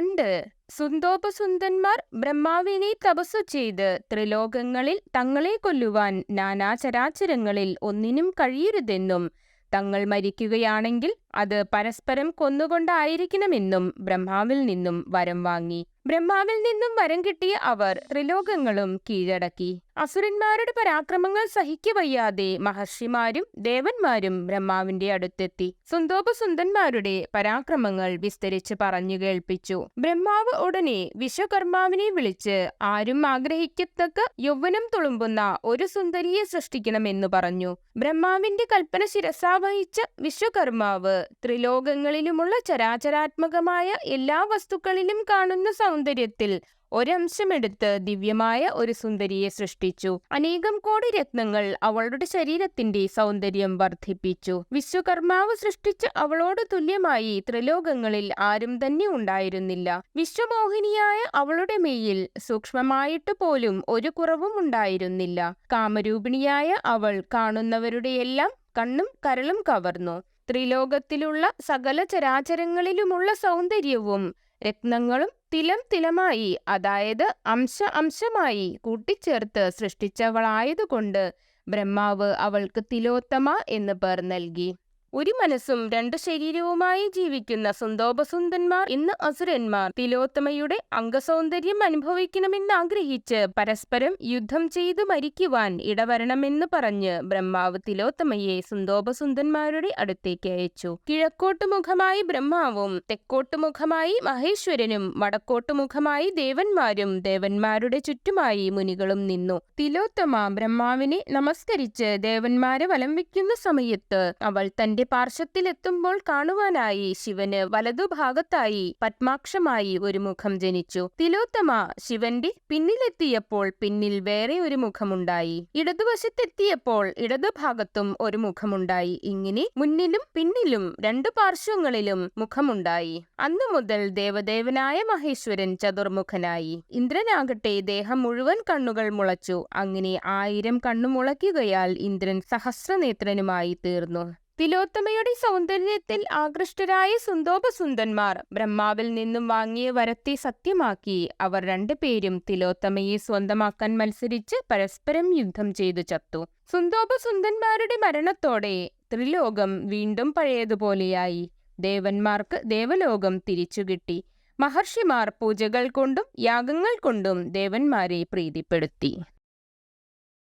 പണ്ട് സുന്ദോപസുന്ദന്മാർ ബ്രഹ്മാവിനെ തപസ്സു ചെയ്ത് ത്രിലോകങ്ങളിൽ തങ്ങളെ കൊല്ലുവാൻ നാനാചരാചരങ്ങളിൽ ഒന്നിനും കഴിയരുതെന്നും തങ്ങൾ മരിക്കുകയാണെങ്കിൽ അത് പരസ്പരം കൊന്നുകൊണ്ടായിരിക്കണമെന്നും ബ്രഹ്മാവിൽ നിന്നും വരം വാങ്ങി. ബ്രഹ്മാവിൽ നിന്നും വരം കിട്ടിയ അവർ ത്രിലോകങ്ങളും കീഴടക്കി. അസുരന്മാരുടെ പരാക്രമങ്ങൾ സഹിക്കവയ്യാതെ മഹർഷിമാരും ദേവന്മാരും ബ്രഹ്മാവിന്റെ അടുത്തെത്തി സുന്ദോപസുന്ദന്മാരുടെ പരാക്രമങ്ങൾ വിസ്തരിച്ച് പറഞ്ഞു കേൾപ്പിച്ചു. ബ്രഹ്മാവ് ഉടനെ വിശ്വകർമാവിനെ വിളിച്ച് ആരും ആഗ്രഹിക്കത്തക്ക യൗവനം തുളുമ്പുന്ന ഒരു സുന്ദരിയെ സൃഷ്ടിക്കണമെന്നു പറഞ്ഞു. ബ്രഹ്മാവിന്റെ കൽപ്പന ശിരസാവഹിച്ച വിശ്വകർമാവ് ത്രിലോകങ്ങളിലുമുള്ള ചരാചരാത്മകമായ എല്ലാ വസ്തുക്കളിലും കാണുന്ന സൗന്ദര്യത്തിൽ ഒരംശമെടുത്ത് ദിവ്യമായ ഒരു സുന്ദരിയെ സൃഷ്ടിച്ചു. അനേകം കോടി രത്നങ്ങൾ അവളുടെ ശരീരത്തിന്റെ സൗന്ദര്യം വർദ്ധിപ്പിച്ചു. വിശ്വകർമാവ് സൃഷ്ടിച്ച അവളോട് തുല്യമായി ത്രിലോകങ്ങളിൽ ആരും തന്നെ ഉണ്ടായിരുന്നില്ല. വിശ്വമോഹിനിയായ അവളുടെ മേയിൽ സൂക്ഷ്മമായിട്ട് പോലും ഒരു കുറവും ഉണ്ടായിരുന്നില്ല. കാമരൂപിണിയായ അവൾ കാണുന്നവരുടെയെല്ലാം കണ്ണും കരളും കവർന്നു. ത്രിലോകത്തിലുള്ള സകല ചരാചരങ്ങളിലുമുള്ള സൗന്ദര്യവും രത്നങ്ങളും തിലം തിലമായി അതായത് അംശ അംശമായി കൂട്ടിച്ചേർത്ത് സൃഷ്ടിച്ചവളായതുകൊണ്ട് ബ്രഹ്മാവ് അവൾക്ക് തിലോത്തമ എന്ന് പേർ നൽകി. ഒരു മനസ്സും രണ്ടു ശരീരവുമായി ജീവിക്കുന്ന സുന്ദോപസുന്ദന്മാർ ഇന്ന് അസുരന്മാർ. തിലോത്തമയുടെ അംഗസൗന്ദര്യം അനുഭവിക്കണമെന്ന് ആഗ്രഹിച്ച് പരസ്പരം യുദ്ധം ചെയ്തു മരിക്കുവാൻ ഇടവരണമെന്ന് പറഞ്ഞ് ബ്രഹ്മാവ് തിലോത്തമയെ സുന്ദോപസുന്ദന്മാരുടെ അടുത്തേക്ക് അയച്ചു. കിഴക്കോട്ട് മുഖമായി ബ്രഹ്മാവും തെക്കോട്ട് മുഖമായി മഹേശ്വരനും വടക്കോട്ട് മുഖമായി ദേവന്മാരും ദേവന്മാരുടെ ചുറ്റുമായി മുനികളും നിന്നു. തിലോത്തമ ബ്രഹ്മാവിനെ നമസ്കരിച്ച് ദേവന്മാരെ വലം വയ്ക്കുന്ന സമയത്ത് അവൾ തന്റെ തന്റെ പാർശ്വത്തിലെത്തുമ്പോൾ കാണുവാനായി ശിവന് വലതുഭാഗത്തായി പത്മാക്ഷമായി ഒരു മുഖം ജനിച്ചു. തിലോത്തമ ശിവന്റെ പിന്നിലെത്തിയപ്പോൾ പിന്നിൽ വേറെ ഒരു മുഖമുണ്ടായി. ഇടതുവശത്തെത്തിയപ്പോൾ ഇടതുഭാഗത്തും ഒരു മുഖമുണ്ടായി. ഇങ്ങനെ മുന്നിലും പിന്നിലും രണ്ടു പാർശ്വങ്ങളിലും മുഖമുണ്ടായി. അന്നു മുതൽ ദേവദേവനായ മഹേശ്വരൻ ചതുർമുഖനായി. ഇന്ദ്രനാകട്ടെ ദേഹം മുഴുവൻ കണ്ണുകൾ മുളച്ചു. അങ്ങനെ ആയിരം കണ്ണു മുളയ്ക്കുകയാൽ ഇന്ദ്രൻ സഹസ്രനേത്രനുമായി തീർന്നു. തിലോത്തമയുടെ സൗന്ദര്യത്തിൽ ആകൃഷ്ടരായ സുന്ദോപസുന്ദന്മാർ ബ്രഹ്മാവിൽ നിന്നും വാങ്ങിയ വരത്തെ സത്യമാക്കി. അവർ രണ്ടുപേരും തിലോത്തമയെ സ്വന്തമാക്കാൻ മത്സരിച്ച് പരസ്പരം യുദ്ധം ചെയ്തു ചത്തു. സുന്ദോപസുന്ദന്മാരുടെ മരണത്തോടെ ത്രിലോകം വീണ്ടും പഴയതുപോലെയായി. ദേവന്മാർക്ക് ദേവലോകം തിരിച്ചുകിട്ടി മഹർഷിമാർ പൂജകൾ കൊണ്ടും യാഗങ്ങൾ കൊണ്ടും ദേവന്മാരെ പ്രീതിപ്പെടുത്തി.